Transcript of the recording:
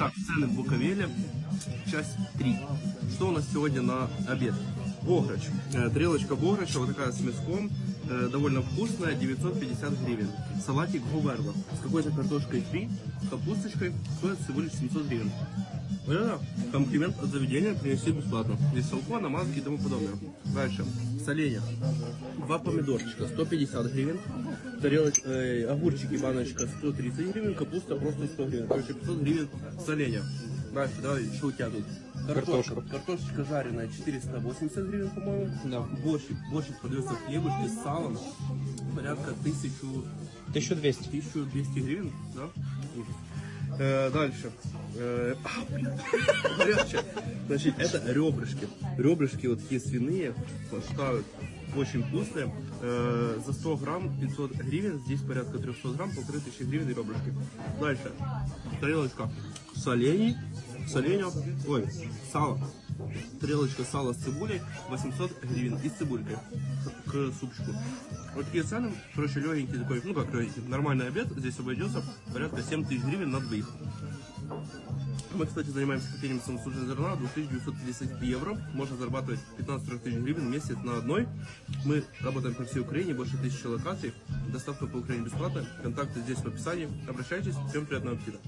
Итак, цены в Буковеле, часть 3. Что у нас сегодня на обед? Бограч. Э, Тарелочка бограча, вот такая с мяском, э, довольно вкусная, 950 гривен. Салатик говерло с какой-то картошкой фри, капусточкой, стоит всего лишь 700 гривен. Вот это комплимент от заведения принести бесплатно. Здесь салко, намазки и тому подобное. Дальше. Соленья. Два помидорчика, 150 гривен. Тарелоч, э, огурчики, баночка 130 гривен, капуста просто 100 гривен. Короче, 500 гривен соленья. Дальше, давай, что у тебя тут? Картошка. Картошечка жареная 480 гривен, по-моему. Да. Борщик. Борщик подается в хлебушке с салом. Порядка 1000 1200. 1200 гривен, да? Э, дальше. Э, а. Значит, это ребрышки. Ребрышки вот такие свиные, ставят очень вкусные. Э, за 100 грамм 500 гривен, здесь порядка 300 грамм, полторы тысячи гривен и ребрышки. Дальше. Тарелочка солений, соленья, ой, сало. Тарелочка сала с цибулей 800 гривен и с цибулькой к, к супчику. Вот такие цены, короче, легенький такой, ну как легенький, нормальный обед, здесь обойдется порядка 7 тысяч гривен на двоих. Мы, кстати, занимаемся кофейным самосужением зерна 2950 евро. Можно зарабатывать 15 тысяч гривен в месяц на одной. Мы работаем по всей Украине, больше тысячи локаций. Доставка по Украине бесплатная. Контакты здесь в описании. Обращайтесь. Всем приятного аппетита.